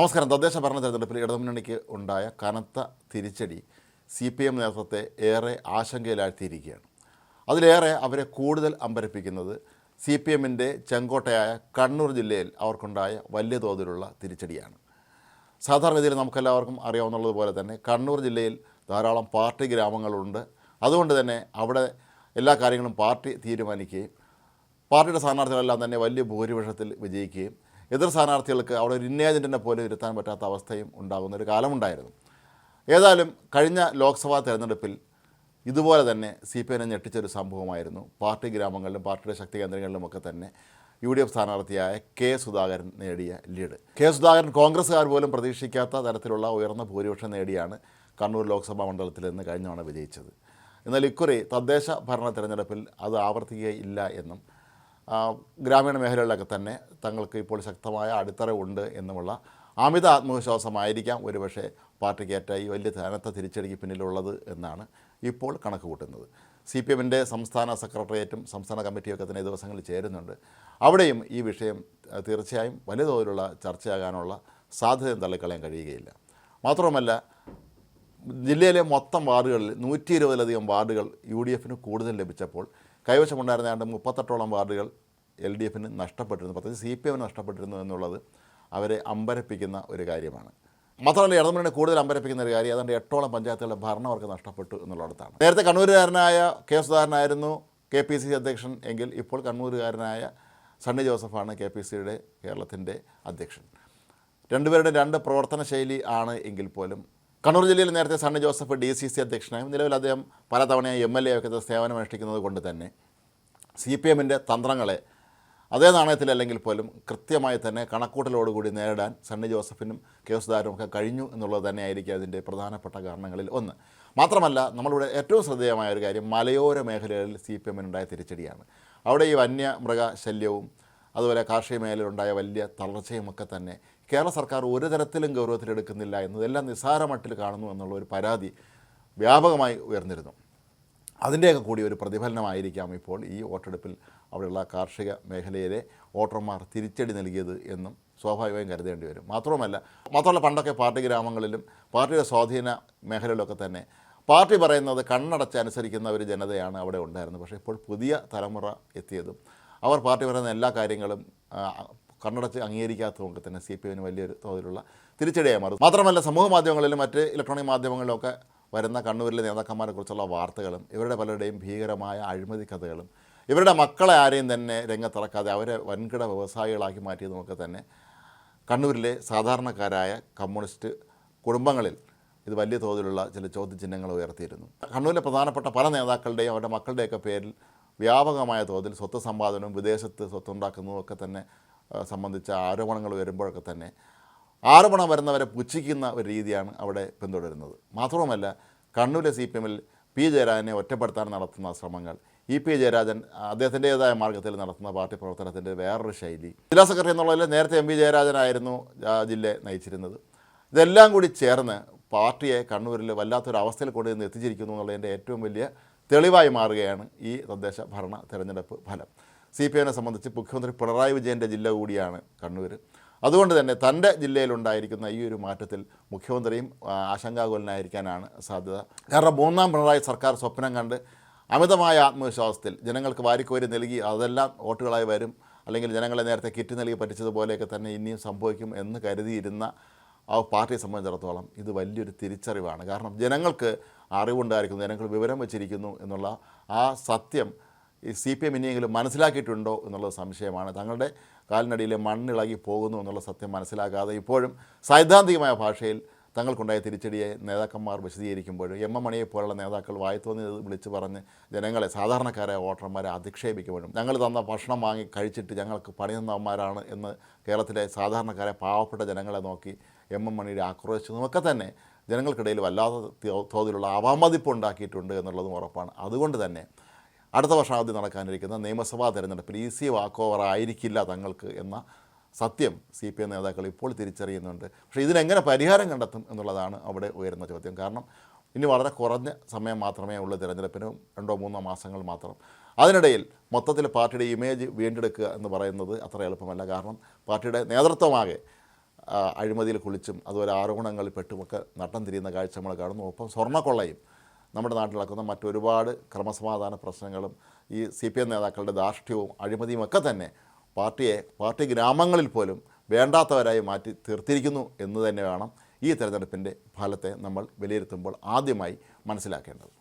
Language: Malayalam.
നമസ്കാരം. തദ്ദേശ ഭരണ തെരഞ്ഞെടുപ്പിൽ ഇടതുമുന്നണിക്ക് ഉണ്ടായ കനത്ത തിരിച്ചടി സി പി എം നേതൃത്വത്തെ ഏറെ ആശങ്കയിലാഴ്ത്തിയിരിക്കുകയാണ്. അതിലേറെ അവരെ കൂടുതൽ അമ്പരപ്പിക്കുന്നത് സി പി എമ്മിന്റെ ചെങ്കോട്ടയായ കണ്ണൂർ ജില്ലയിൽ അവർക്കുണ്ടായ വലിയ തോതിലുള്ള തിരിച്ചടിയാണ്. സാധാരണഗതിയിൽ നമുക്കെല്ലാവർക്കും അറിയാവുന്നതുപോലെ തന്നെ കണ്ണൂർ ജില്ലയിൽ ധാരാളം പാർട്ടി ഗ്രാമങ്ങളുണ്ട്. അതുകൊണ്ട് തന്നെ അവിടെ എല്ലാ കാര്യങ്ങളും പാർട്ടി തീരുമാനിക്കുകയും പാർട്ടിയുടെ സ്ഥാനാർത്ഥികളെല്ലാം തന്നെ വലിയ ഭൂരിപക്ഷത്തിൽ വിജയിക്കുകയും എതിർ സ്ഥാനാർത്ഥികൾക്ക് അവിടെ ഒരു ഇന്നേജന്റിനെ പോലെ ഇരുത്താൻ പറ്റാത്ത അവസ്ഥയും ഉണ്ടാകുന്ന ഒരു കാലമുണ്ടായിരുന്നു. ഏതായാലും കഴിഞ്ഞ ലോക്സഭാ തെരഞ്ഞെടുപ്പിൽ ഇതുപോലെ തന്നെ സി പി ഐനെ ഞെട്ടിച്ചൊരു സംഭവമായിരുന്നു. പാർട്ടി ഗ്രാമങ്ങളിലും പാർട്ടിയുടെ ശക്തി കേന്ദ്രങ്ങളിലുമൊക്കെ തന്നെ യു ഡി എഫ് സ്ഥാനാർത്ഥിയായ കെ സുധാകരൻ നേടിയ ലീഡ്. കെ സുധാകരൻ കോൺഗ്രസ്സുകാർ പോലും പ്രതീക്ഷിക്കാത്ത തരത്തിലുള്ള ഉയർന്ന ഭൂരിപക്ഷം നേടിയാണ് കണ്ണൂർ ലോക്സഭാ മണ്ഡലത്തിൽ നിന്ന് കഴിഞ്ഞ തവണ വിജയിച്ചത്. എന്നാൽ ഇക്കുറി തദ്ദേശ ഭരണ തെരഞ്ഞെടുപ്പിൽ അത് ആവർത്തിക്കുകയില്ല എന്നും ഗ്രാമീണ മേഖലകളിലൊക്കെ തന്നെ തങ്ങൾക്ക് ഇപ്പോൾ ശക്തമായ അടിത്തറ ഉണ്ട് എന്നുമുള്ള അമിത ആത്മവിശ്വാസമായിരിക്കാം ഒരുപക്ഷെ പാർട്ടിക്കേറ്റ ഈ വലിയ ധനത്ത തിരിച്ചടിക്ക് പിന്നിലുള്ളത് എന്നാണ് ഇപ്പോൾ കണക്ക് കൂട്ടുന്നത് സി പി എമ്മിന്റെ സംസ്ഥാന സെക്രട്ടേറിയറ്റും സംസ്ഥാന കമ്മിറ്റിയൊക്കെ തന്നെ ദിവസങ്ങളിൽ ചേരുന്നുണ്ട്. അവിടെയും ഈ വിഷയം തീർച്ചയായും വലിയ തോതിലുള്ള ചർച്ചയാകാനുള്ള സാധ്യത തള്ളിക്കളയാൻ കഴിയുകയില്ല. മാത്രമല്ല ജില്ലയിലെ മൊത്തം വാർഡുകളിൽ നൂറ്റി ഇരുപതിലധികം വാർഡുകൾ യു ഡി എഫിന് കൂടുതൽ ലഭിച്ചപ്പോൾ കൈവശമുണ്ടായിരുന്ന ഏതാണ്ട് മുപ്പത്തെട്ടോളം വാർഡുകൾ എൽ ഡി എഫിന് നഷ്ടപ്പെട്ടിരുന്നു പ്രത്യേകിച്ച് സി പി എമ്മിന് നഷ്ടപ്പെട്ടിരുന്നു എന്നുള്ളത് അവരെ അമ്പരപ്പിക്കുന്ന ഒരു കാര്യമാണ്. മാത്രമല്ല ഇടതുമുന്നണി കൂടുതൽ അമ്പരപ്പിക്കുന്ന ഒരു കാര്യം ഏതാണ്ട് എട്ടോളം പഞ്ചായത്തുകളുടെ ഭരണം അവർക്ക് നഷ്ടപ്പെട്ടു എന്നുള്ളിടത്താണ്. നേരത്തെ കണ്ണൂരുകാരനായ കെ സുധാകരനായിരുന്നു കെ പി സി അധ്യക്ഷൻ എങ്കിൽ ഇപ്പോൾ കണ്ണൂരുകാരനായ സണ്ണി ജോസഫാണ് കെ പി സിയുടെ കേരളത്തിന്റെ അധ്യക്ഷൻ. രണ്ടുപേരുടെ രണ്ട് പ്രവർത്തന ശൈലി ആണ് എങ്കിൽ പോലും കണ്ണൂർ ജില്ലയിൽ നേരത്തെ Sunny Joseph D C C അധ്യക്ഷനായും നിലവിൽ അദ്ദേഹം പലതവണയായി എം എൽ എ ഒക്കെ സേവനം അനുഷ്ഠിക്കുന്നത് കൊണ്ട് തന്നെ സി പി എമ്മിന്റെ തന്ത്രങ്ങളെ അതേ നാണയത്തിൽ അല്ലെങ്കിൽ പോലും കൃത്യമായി തന്നെ കണക്കൂട്ടലോടുകൂടി നേരിടാൻ സണ്ണി ജോസഫിനും കെ സുധാകരനും ഒക്കെ കഴിഞ്ഞു എന്നുള്ളത് തന്നെയായിരിക്കും അതിന്റെ പ്രധാനപ്പെട്ട കാരണങ്ങളിൽ ഒന്ന്. മാത്രമല്ല നമ്മളിവിടെ ഏറ്റവും ശ്രദ്ധേയമായ ഒരു കാര്യം മലയോര മേഖലകളിൽ സി പി എമ്മിനുണ്ടായ തിരിച്ചടിയാണ്. അവിടെ ഈ വന്യമൃഗ ശല്യവും അതുപോലെ കാർഷിക മേഖലയിലുണ്ടായ വലിയ തളർച്ചയും ഒക്കെ തന്നെ കേരള സർക്കാർ ഒരു തരത്തിലും ഗൗരവത്തിലെടുക്കുന്നില്ല എന്നതെല്ലാം നിസ്സാര മട്ടിൽ കാണുന്നു എന്നുള്ള ഒരു പരാതി വ്യാപകമായി ഉയർന്നിരുന്നു. അതിന്റെയൊക്കെ കൂടി ഒരു പ്രതിഫലനമായിരിക്കാം ഇപ്പോൾ ഈ വോട്ടെടുപ്പിൽ അവിടെയുള്ള കാർഷിക മേഖലയിലെ വോട്ടർമാർ തിരിച്ചടി നൽകിയത് എന്നും സ്വാഭാവികമായും കരുതേണ്ടി വരും. മാത്രവുമല്ല മാത്രമല്ല പണ്ടൊക്കെ പാർട്ടി ഗ്രാമങ്ങളിലും പാർട്ടിയുടെ സ്വാധീന മേഖലയിലൊക്കെ തന്നെ പാർട്ടി പറയുന്നത് കണ്ണടച്ച് അനുസരിക്കുന്ന ഒരു ജനതയാണ് അവിടെ ഉണ്ടായിരുന്നത്. പക്ഷേ ഇപ്പോൾ പുതിയ തലമുറ എത്തിയതും അവർ പാർട്ടി പറയുന്ന എല്ലാ കാര്യങ്ങളും കണ്ണടച്ച് അംഗീകരിക്കാത്തതുകൊണ്ട് തന്നെ സി പി എമ്മിന് വലിയൊരു തോതിലുള്ള തിരിച്ചടിയായി മാറും. മാത്രമല്ല സമൂഹ മാധ്യമങ്ങളിലും മറ്റ് ഇലക്ട്രോണിക് മാധ്യമങ്ങളിലൊക്കെ വരുന്ന കണ്ണൂരിലെ നേതാക്കന്മാരെ കുറിച്ചുള്ള വാർത്തകളും ഇവരുടെ പലരുടെയും ഭീകരമായ അഴിമതി കഥകളും ഇവരുടെ മക്കളെ ആരെയും തന്നെ രംഗത്തിറക്കാതെ അവരെ വൻകിട വ്യവസായികളാക്കി മാറ്റിയതുമൊക്കെ തന്നെ കണ്ണൂരിലെ സാധാരണക്കാരായ കമ്മ്യൂണിസ്റ്റ് കുടുംബങ്ങളിൽ ഇത് വലിയ തോതിലുള്ള ചില ചോദ്യചിഹ്നങ്ങൾ ഉയർത്തിയിരുന്നു. കണ്ണൂരിലെ പ്രധാനപ്പെട്ട പല നേതാക്കളുടെയും അവരുടെ മക്കളുടെയൊക്കെ പേരിൽ വ്യാപകമായ തോതിൽ സ്വത്ത് സമ്പാദനവും വിദേശത്ത് സ്വത്തുണ്ടാക്കുന്നതും ഒക്കെ തന്നെ സംബന്ധിച്ച ആരോപണങ്ങൾ വരുമ്പോഴൊക്കെ തന്നെ ആരോപണം വരുന്നവരെ പുച്ഛിക്കുന്ന ഒരു രീതിയാണ് അവിടെ പിന്തുടരുന്നത്. മാത്രവുമല്ല കണ്ണൂരിലെ സി പി എമ്മിൽ പി ജയരാജനെ ഒറ്റപ്പെടുത്താൻ നടത്തുന്ന ശ്രമങ്ങൾ ഇ പി ജയരാജൻ അദ്ദേഹത്തിന്റേതായ മാർഗത്തിൽ നടത്തുന്ന പാർട്ടി പ്രവർത്തനത്തിന്റെ വേറൊരു ശൈലി. ജില്ലാ സെക്രട്ടറി എന്നുള്ളതിൽ നേരത്തെ എം പി ജയരാജനായിരുന്നു ആ ജില്ലയെ നയിച്ചിരുന്നത്. ഇതെല്ലാം കൂടി ചേർന്ന് പാർട്ടിയെ കണ്ണൂരിൽ വല്ലാത്തൊരു അവസ്ഥയിൽ കൊണ്ടുവന്ന് എത്തിച്ചിരിക്കുന്നു എന്നുള്ളതിന്റെ ഏറ്റവും വലിയ തെളിവായി മാറുകയാണ് ഈ തദ്ദേശ ഭരണ തെരഞ്ഞെടുപ്പ് ഫലം. സി പി എമ്മിനെ സംബന്ധിച്ച് മുഖ്യമന്ത്രി പിണറായി വിജയന്റെ ജില്ല കൂടിയാണ് കണ്ണൂർ അതുകൊണ്ട് തന്നെ തന്റെ ജില്ലയിലുണ്ടായിരിക്കുന്ന ഈ ഒരു മാറ്റത്തിൽ മുഖ്യമന്ത്രിയും ആശങ്കാകുലനായിരിക്കാനാണ് സാധ്യത. കാരണം മൂന്നാം പിണറായി സർക്കാർ സ്വപ്നം കണ്ട് അമിതമായ ആത്മവിശ്വാസത്തിൽ ജനങ്ങൾക്ക് വാരിക്കോരി നൽകി അതെല്ലാം വോട്ടുകളായി വരും അല്ലെങ്കിൽ ജനങ്ങളെ നേരത്തെ കിറ്റ് നൽകി പറ്റിച്ചതുപോലെയൊക്കെ തന്നെ ഇനിയും സംഭവിക്കും എന്ന് കരുതിയിരുന്ന ആ പാർട്ടിയെ സംബന്ധിച്ചിടത്തോളം ഇത് വലിയൊരു തിരിച്ചറിവാണ്. കാരണം ജനങ്ങൾക്ക് അറിവുണ്ടായിരിക്കുന്നു ജനങ്ങൾ വിവരം വച്ചിരിക്കുന്നു എന്നുള്ള ആ സത്യം ഈ സി പി എം ഇനിയെങ്കിലും മനസ്സിലാക്കിയിട്ടുണ്ടോ എന്നുള്ളത് സംശയമാണ്. തങ്ങളുടെ കാലിനടിയിലെ മണ്ണിളകി പോകുന്നു എന്നുള്ള സത്യം മനസ്സിലാക്കാതെ ഇപ്പോഴും സൈദ്ധാന്തികമായ ഭാഷയിൽ തങ്ങൾക്കുണ്ടായ തിരിച്ചടിയെ നേതാക്കന്മാർ വിശദീകരിക്കുമ്പോഴും എം എം മണിയെ പോലുള്ള നേതാക്കൾ വായത്തോന്നി വിളിച്ച് പറഞ്ഞ് ജനങ്ങളെ സാധാരണക്കാരായ വോട്ടർമാരെ അധിക്ഷേപിക്കുമ്പോഴും ഞങ്ങൾ തന്ന ഭക്ഷണം വാങ്ങി കഴിച്ചിട്ട് ഞങ്ങൾക്ക് പണി തന്നവന്മാരാണ് എന്ന് കേരളത്തിലെ സാധാരണക്കാരെ പാവപ്പെട്ട ജനങ്ങളെ നോക്കി എം എം മണിയുടെ ആക്രോശിച്ചതുമൊക്കെ തന്നെ ജനങ്ങൾക്കിടയിൽ വല്ലാത്ത തോതിലുള്ള അവാമതിപ്പ് ഉണ്ടാക്കിയിട്ടുണ്ട് എന്നുള്ളതും ഉറപ്പാണ്. അതുകൊണ്ട് തന്നെ അടുത്ത വർഷം ആദ്യം നടക്കാനിരിക്കുന്ന നിയമസഭാ തെരഞ്ഞെടുപ്പിൽ ഈസി വാക്ക് ഓവർ ആയിരിക്കില്ല തങ്ങൾക്ക് എന്ന സത്യം സി പി എം നേതാക്കൾ ഇപ്പോൾ തിരിച്ചറിയുന്നുണ്ട്. പക്ഷേ ഇതിനെങ്ങനെ പരിഹാരം കണ്ടെത്തും എന്നുള്ളതാണ് അവിടെ ഉയരുന്ന ചോദ്യം. കാരണം ഇനി വളരെ കുറഞ്ഞ സമയം മാത്രമേ ഉള്ളൂ തിരഞ്ഞെടുപ്പിന്. രണ്ടോ മൂന്നോ മാസങ്ങൾ മാത്രം. അതിനിടയിൽ മൊത്തത്തിൽ പാർട്ടിയുടെ ഇമേജ് വീണ്ടെടുക്കുക എന്ന് പറയുന്നത് അത്ര എളുപ്പമല്ല. കാരണം പാർട്ടിയുടെ നേതൃത്വമാകെ അഴിമതിയിൽ കുളിച്ചും അതുപോലെ ആരോപണങ്ങളിൽ പെട്ടുമൊക്കെ നട്ടം തിരിയുന്ന കാഴ്ച നമ്മൾ കാണുന്നു. ഒപ്പം സ്വർണക്കൊള്ളയും നമ്മുടെ നാട്ടിൽ നടക്കുന്ന മറ്റൊരുപാട് ക്രമസമാധാന പ്രശ്നങ്ങളും ഈ സി പി എം നേതാക്കളുടെ ധാർഷ്ട്യവും അഴിമതിയും ഒക്കെ തന്നെ പാർട്ടിയെ പാർട്ടി ഗ്രാമങ്ങളിൽ പോലും വേണ്ടാത്തവരായി മാറ്റി തീർത്തിരിക്കുന്നു എന്ന് തന്നെ വേണം ഈ തെരഞ്ഞെടുപ്പിന്റെ ഫലത്തെ നമ്മൾ വിലയിരുത്തുമ്പോൾ ആദ്യമായി മനസ്സിലാക്കേണ്ടത്.